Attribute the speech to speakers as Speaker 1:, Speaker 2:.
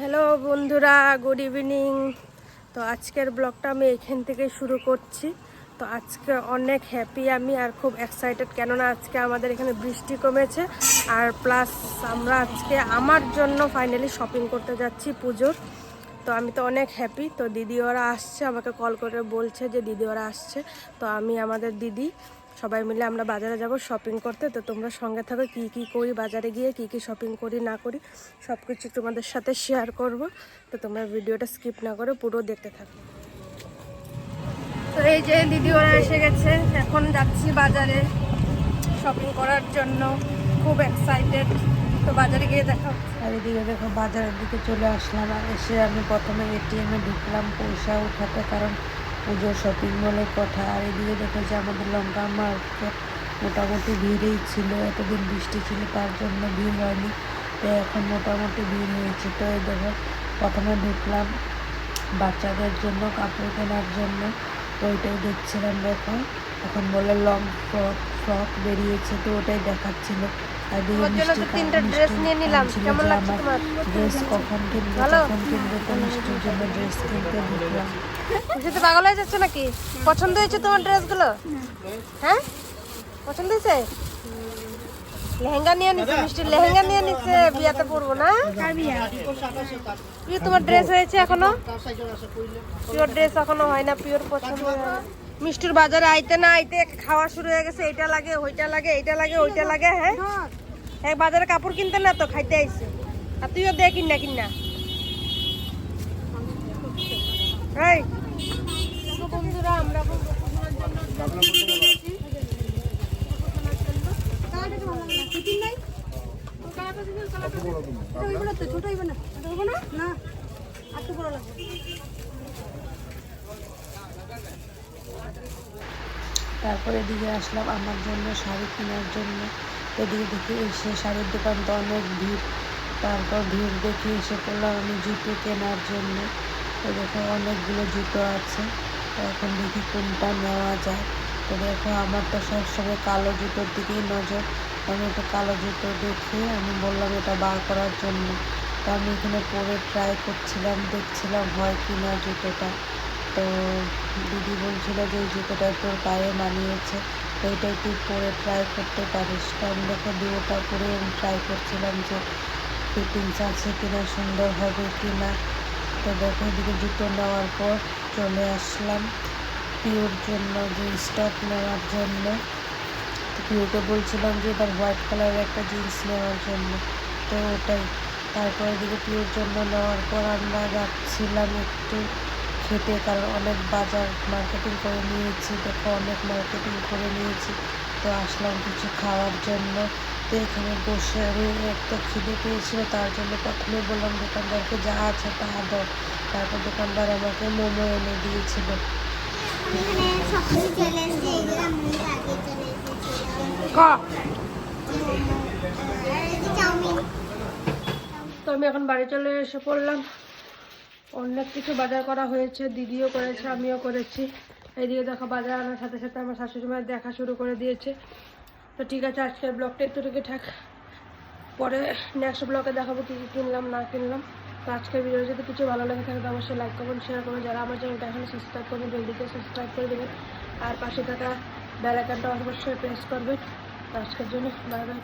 Speaker 1: Hello বন্ধুরা good evening তো আজকের ব্লগটা আমি এখান থেকে শুরু করছি। তো আজকে অনেক হ্যাপি আমি আর খুব এক্সাইটেড কেননা আজকে আমাদের এখানে বৃষ্টি কমেছে। আর প্লাস আমরা আজকে আমার জন্য ফাইনালি শপিং করতে যাচ্ছি পুজোর। তো আমি তো অনেক হ্যাপি তো দিদি ওরা আসছে, আমাকে কল করে বলছে যে দিদি ওরা আসছে। তো আমি আমাদের দিদি সবাই মিলে আমরা বাজারে যাব শপিং করতে। তো তোমরা সঙ্গে থাকো কি কি করি, বাজারে গিয়ে কি কি শপিং করি, না করি সব কিছু তোমাদের সাথে শেয়ার করব। তো তোমরা ভিডিওটা স্কিপ না করে, পুরো দেখতে থাকো। তো এই যে দিদি, ওরা এসে গেছে। এখন যাচ্ছি বাজারে শপিং করার জন্য। খুব এক্সাইটেড তো বাজারে গিয়ে দেখা।
Speaker 2: আর এদিকে দেখো, বাজারের দিকে চলে আসলাম। আর এসে আমি প্রথমে এটিএমে ঢুকলাম, পয়সা উঠাতে। কারণ পুজোর শপিং মলের কথা। আর এদিকে দেখো যে আমাদের লঙ্কা মার্কেট মোটামুটি ভিড়েই ছিল, এতদিন বৃষ্টি ছিল, তার জন্য ভিড় হয়নি। তো এখন মোটামুটি ভিড় হয়েছে। তো এই দেখো, প্রথমে ঢুকলাম বাচ্চাদের জন্য, কাপড় কেনার জন্য। তো ওইটাই দেখছিলাম, দেখো। এখন বলে লং ফ্রক ফ্রক বেরিয়েছে, তো ওটাই দেখাচ্ছিল।
Speaker 1: তিনটা ড্রেস নিয়ে নিলাম। কেমন লাগছে তোমার?
Speaker 2: ড্রেস কখন কিনবো কখন কিনবো তো মিষ্টির জন্য ড্রেস কিনতে ঢুকলাম।
Speaker 1: খুশিতে পাগল হয়ে যাচ্ছে নাকি? পছন্দ হয়েছে তোমার ড্রেসগুলো হ্যাঁ? পছন্দ হয়েছে? লেহেঙ্গা নিয়ে নিচ্ছে মিষ্টি লেহেঙ্গা নিয়ে নিচ্ছে বিয়াতে পরবো না? প্রিয় তোমার ড্রেস হয়েছে এখনও? পিওর ড্রেস এখনও হয় না পিওর পছন্দ। মিষ্টির বাজারে আইতে না আইতে খাওয়া শুরু হয়ে গেছে এইটা লাগে ওইটা লাগে এইটা লাগে ওইটা লাগে হ্যাঁ? হ্যাঁ বাজারে কাপড় কিনতে না তো খাইতে আইছে। আর তুইও দে কিনা কিনা।
Speaker 2: তারপরে দিকে আসলাম আমার জন্য শাড়ি কেনার জন্য। এদিকে দেখি এসে শাড়ির দোকান তো অনেক ভিড়। তারপর ভিড় দেখে এসে পড়লাম আমি জুতো কেনার জন্য তো দেখো অনেকগুলো জুতো আছে। তো এখন দেখি কোনটা নেওয়া যায়। তো দেখো, আমার তো সবসময় কালো জুতোর দিকেই নজর। আমি একটা কালো জুতো দেখে আমি বললাম, এটা বার করার জন্য। তো আমি এখানে পরে ট্রাই করছিলাম, দেখছিলাম হয় কি না জুতোটা। তো দিদি বলছিল যে এই জুতোটা তোর পায়ে মানিয়েছে। তো এটা তুই পরে ট্রাই করতে পারিস। আমি দেখো দুটা পরে আমি ট্রাই করছিলাম যে ফিটিংস আছে কিনা, সুন্দর হবে কি না তো দেখো, এদিকে জুতো নেওয়ার পর চলে আসলাম পিওর জন্য, যে স্টক নেওয়ার জন্য। তো পিওকে বলছিলাম যে এবার হোয়াইট কালারের একটা জিন্স নেওয়ার জন্য। তো ওটাই। তারপর এদিকে পিওর জন্য নেওয়ার পর আমরা যাচ্ছিলাম একটু খেতে কারণ অনেক বাজার মার্কেটিং করে নিয়েছি দেখো অনেক মার্কেটিং করে নিয়েছি। তো আসলাম কিছু খাওয়ার জন্য। তো এখানে বসে আমি একটা খিদে পেয়েছিল তার জন্য প্রথমে বললাম দোকানদারকে যা আছে তা দাও। তারপর দোকানদার আমাকে মোমো এনে দিয়েছিল।
Speaker 1: তো আমি এখন বাড়ি চলে এসে পড়লাম। অনেক কিছু বাজার করা হয়েছে, দিদিও করেছে, আমিও করেছি। এইদিকে দেখো বাজার আনার সাথে সাথে আমার শাশুড়ি মায়ের দেখা শুরু করে দিয়েছে। তো ঠিক আছে, আজকের ব্লগটা একটু থাক। পরে নেক্সট ব্লগে দেখাবো কী কী কিনলাম, না কিনলাম। তো আজকের ভিডিও যদি কিছু ভালো লাগে থাকে অবশ্যই লাইক করবেন শেয়ার করবেন যারা আমার চ্যানেলটা এখনও সাবস্ক্রাইব করবেন জলদিতে সাবস্ক্রাইব করে দেবেন আর পাশে থাকা বেল আইকনটা অবশ্যই প্রেস করবেন আজকের জন্য বাই বাই